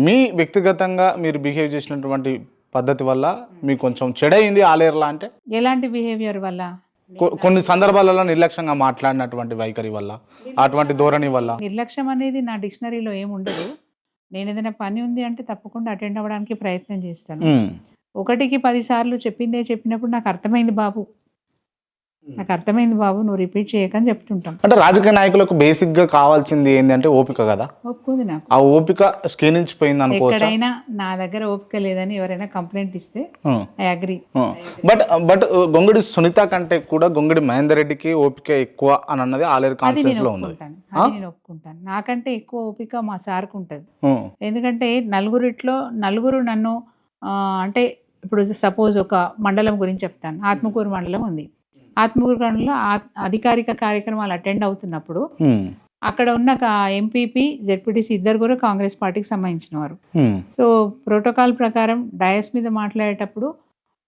మీ వ్యక్తిగతంగా మీరు బిహేవ్ చేసినటువంటి పద్ధతి వల్ల మీకు కొంచెం చెడైంది ఆలేరులా అంటే? ఎలాంటి బిహేవియర్ వల్ల? కొ- కొన్ని సందర్భాలలో నిర్లక్ష్యంగా మాట్లాడినటువంటి వైఖరి వల్ల అటువంటి ధోరణి వల్ల. నిర్లక్ష్యం అనేది నా డిక్షనరీలో ఏమి ఉండదు. నేను ఏదైనా పని ఉంది అంటే తప్పకుండా అటెండ్ అవ్వడానికి ప్రయత్నం చేస్తాను. ఒకటికి పది సార్లు చెప్పిందే చెప్పినప్పుడు నాకు అర్థమైంది బాబు. నాకు అర్థమైంది బాబు నువ్వు రిపీట్ చేయకని చెప్తుంటాం. అంటే రాజకీయ నాయకులకు బేసిక్గా కావాల్సింది ఏంటంటే ఓపిక కదా? ఒప్పుకుంది నాకు. ఆ ఓపిక క్షీణించిపోయింది అనుకోవచ్చా? ఎక్కడైనా నా దగ్గర ఓపిక లేదని ఎవరైనా కంప్లైంట్ ఇస్తే I agree. But but Gongadi Sunitha కంటే కూడా గొంగడి మహేందర్ రెడ్డికి ఓపిక ఎక్కువ అని అన్నది ఆలేరు అది కాన్ఫరెన్స్ నేను లో ఉన్నది ఒప్పుకుంటాను. అది నేను ఒప్పుకుంటాను. నాకంటే ఎక్కువ ఓపిక మా సార్కు ఉంటుంది. ఉమ్, ఎందుకంటే నలుగురిట్లో నలుగురు నన్ను ఆ, అంటే ఇప్పుడు సపోజ్ ఒక మండలం గురించి చెప్తాను. ఆత్మకూరు మండలం ఉంది. ఆత్మకూరు మండలంలో ఆ- అధికారిక కార్యక్రమాలు అటెండ్ అవుతున్నప్పుడు అక్కడ ఉన్న ఎంపీపీ జెడ్పీటీసీ ఇద్దరు కూడా కాంగ్రెస్ పార్టీకి సంబంధించిన వారు. సో ప్రోటోకాల్ ప్రకారం డయస్ మీద మాట్లాడేటప్పుడు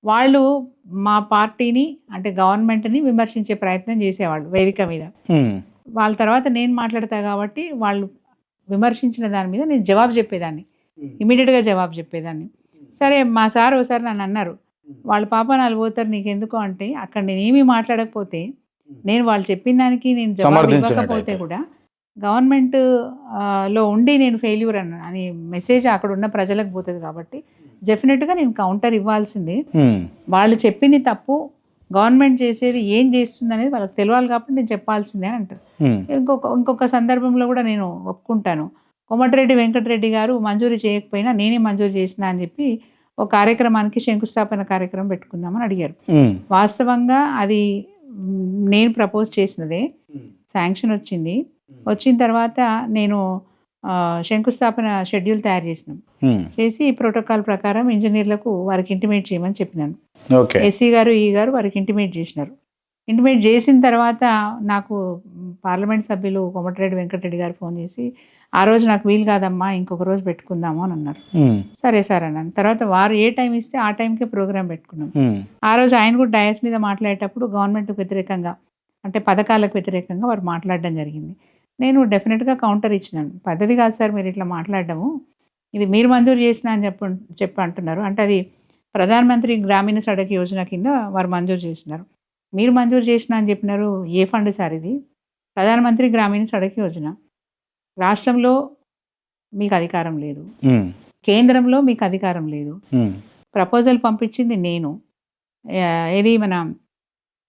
వాళ్ళు మా పార్టీని అంటే గవర్నమెంట్ని విమర్శించే ప్రయత్నం చేసేవాళ్ళు వేదిక మీద. వాళ్ళ తర్వాత నేను మాట్లాడతా కాబట్టి వాళ్ళు విమర్శించిన దాని మీద నేను జవాబు చెప్పేదాన్ని. ఇమీడియట్గా జవాబు చెప్పేదాన్ని. సరే మా సార్ ఒకసారి నన్ను అన్నారు. వాళ్ళ పాప నాలుగు పోతారు నీకెందుకు అంటే అక్కడ నేనేమీ మాట్లాడకపోతే నేను వాళ్ళు చెప్పిన దానికి నేను జవాబు. ఇవ్వకపోతే కూడా గవర్నమెంట్లో ఉండి నేను ఫెయిల్యూర్ అన్న అని మెసేజ్ అక్కడ ఉన్న ప్రజలకు పోతుంది కాబట్టి డెఫినెట్గా నేను కౌంటర్ ఇవ్వాల్సిందే. వాళ్ళు చెప్పింది తప్పు గవర్నమెంట్ చేసేది ఏం చేస్తుంది అనేది వాళ్ళకి తెలియాలి కాబట్టి నేను చెప్పాల్సిందే అని అంటారు. ఇంకొక ఇంకొక సందర్భంలో కూడా నేను ఒప్పుకుంటాను. కోమటిరెడ్డి వెంకటరెడ్డి గారు మంజూరు చేయకపోయినా నేనే మంజూరు చేసిన అని చెప్పి ఒక కార్యక్రమానికి శంకుస్థాపన కార్యక్రమం పెట్టుకుందామని అడిగారు. వాస్తవంగా అది నేను ప్రపోజ్ చేసినదే. శాంక్షన్ వచ్చింది. వచ్చిన తర్వాత నేను శంకుస్థాపన షెడ్యూల్ తయారు చేసినాం. చేసి ఈ ప్రోటోకాల్ ప్రకారం ఇంజనీర్లకు వారికి ఇంటిమేట్ చేయమని చెప్పినాను. ఎస్సీ గారు ఈ గారు వారికి ఇంటిమేట్ చేసినారు. ఇంటిమేట్ చేసిన తర్వాత నాకు పార్లమెంట్ సభ్యులు కోమటిరెడ్డి వెంకటరెడ్డి గారు ఫోన్ చేసి ఆ రోజు నాకు వీలు కాదమ్మా ఇంకొక రోజు పెట్టుకుందాము అని అన్నారు. సరే సార్ అన్నాను. తర్వాత వారు ఏ టైం ఇస్తే ఆ టైంకే ప్రోగ్రామ్ పెట్టుకున్నాం. ఆ రోజు ఆయన కూడా డయాస్ మీద మాట్లాడేటప్పుడు గవర్నమెంట్కి వ్యతిరేకంగా అంటే పథకాలకు వ్యతిరేకంగా వారు మాట్లాడడం జరిగింది. నేను డెఫినెట్గా కౌంటర్ ఇచ్చినాను. పద్ధతి కాదు సార్ మీరు ఇట్లా మాట్లాడడము. ఇది మీరు మంజూరు చేసిన అని చెప్ప చెప్పి అంటున్నారు. అంటే అది ప్రధానమంత్రి గ్రామీణ సడక్ యోజన కింద వారు మంజూరు చేసినారు. మీరు మంజూరు చేసిన అని చెప్పినారు ఏ ఫండ్ సార్ ఇది? ప్రధానమంత్రి గ్రామీణ సడక్ యోజన. రాష్ట్రంలో మీకు అధికారం లేదు. కేంద్రంలో మీకు అధికారం లేదు. ప్రపోజల్ పంపించింది నేను. ఏది మన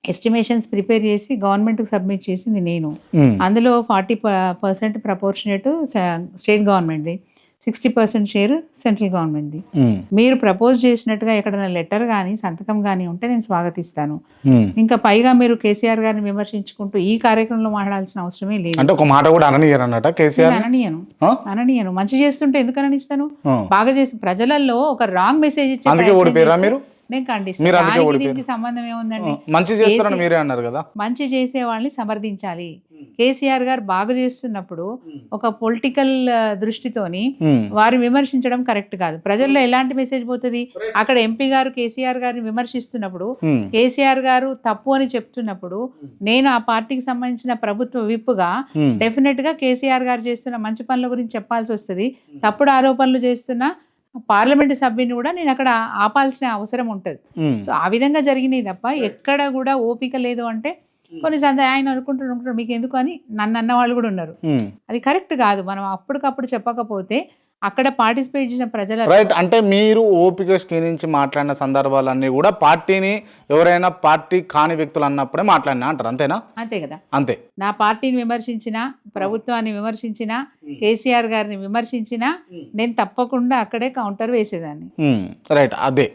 ఎస్టిమేషన్స్ ప్రిపేర్ చేసి గవర్నమెంట్కి సబ్మిట్ చేసింది నేను. అందులో ఫార్టీ పర్సెంట్ ప్రపోర్షనేట్ స్టేట్ గవర్నమెంట్ది. సిక్స్టీ పర్సెంట్ షేర్ సెంట్రల్ గవర్నమెంట్ది. మీరు ప్రపోజ్ చేసినట్టుగా ఎక్కడైనా లెటర్ కానీ సంతకం కానీ ఉంటే నేను స్వాగతిస్తాను. ఇంకా పైగా మీరు కేసీఆర్ గారిని విమర్శించుకుంటూ ఈ కార్యక్రమంలో మాట్లాడాల్సిన అవసరమే లేదు. అంటే ఒక మాట కూడా అన్నట నేను కేసీఆర్ అననీయను? అననీయను. మంచి చేస్తుంటే ఎందుకు అననిస్తాను. బాగా చేసి ప్రజలలో ఒక రాంగ్ మెసేజ్ ఇచ్చే నేను ఖండిస్తాను దానికి సంబంధం ఏముందండి? మంచి చేస్తారని కేసీ- మీరే అన్నారు కదా? మంచి చేసే వాళ్ళని సమర్థించాలి. కేసీఆర్ గారు బాగా చేస్తున్నప్పుడు ఒక పొలిటికల్ దృష్టితోని వారిని విమర్శించడం కరెక్ట్ కాదు. ప్రజల్లో ఎలాంటి మెసేజ్ పోతుంది? అక్కడ ఎంపీ గారు కేసీఆర్ గారిని విమర్శిస్తున్నప్పుడు కేసీఆర్ గారు తప్పు అని చెప్తున్నప్పుడు నేను ఆ పార్టీకి సంబంధించిన ప్రభుత్వ విప్పుగా డెఫినెట్గా కేసీఆర్ గారు చేస్తున్న మంచి పనుల గురించి చెప్పాల్సి వస్తుంది. తప్పుడు ఆరోపణలు చేస్తున్న పార్లమెంటు సభ్యుని కూడా నేను అక్కడ ఆపాల్సిన అవసరం ఉంటుంది. సో ఆ విధంగా జరిగినాయి తప్ప ఎక్కడ కూడా ఓపిక లేదు అంటే కొన్ని సంద ఆయన అనుకుంటూ అనుకుంటారు మీకు ఎందుకు? అని నన్ను అన్న వాళ్ళు కూడా ఉన్నారు. అది కరెక్ట్ కాదు. మనం అప్పటికప్పుడు చెప్పకపోతే అక్కడ పార్టిసిపేట్ చేసిన ప్రజల రైట్ అంటే మీరు ఓపిక క్షీణించి మాట్లాడిన సందర్భాలన్నీ కూడా పార్టీని ఎవరైనా పార్టీ కాని వ్యక్తులు అన్నప్పుడే మాట్లాడినా అంటారు. అంతేనా? అంతే కదా. అంతే. నా పార్టీని విమర్శించిన ప్రభుత్వాన్ని విమర్శించిన కేసీఆర్ గారిని విమర్శించిన నేను తప్పకుండా అక్కడే కౌంటర్ వేసేదాన్ని. రైట్ అదే.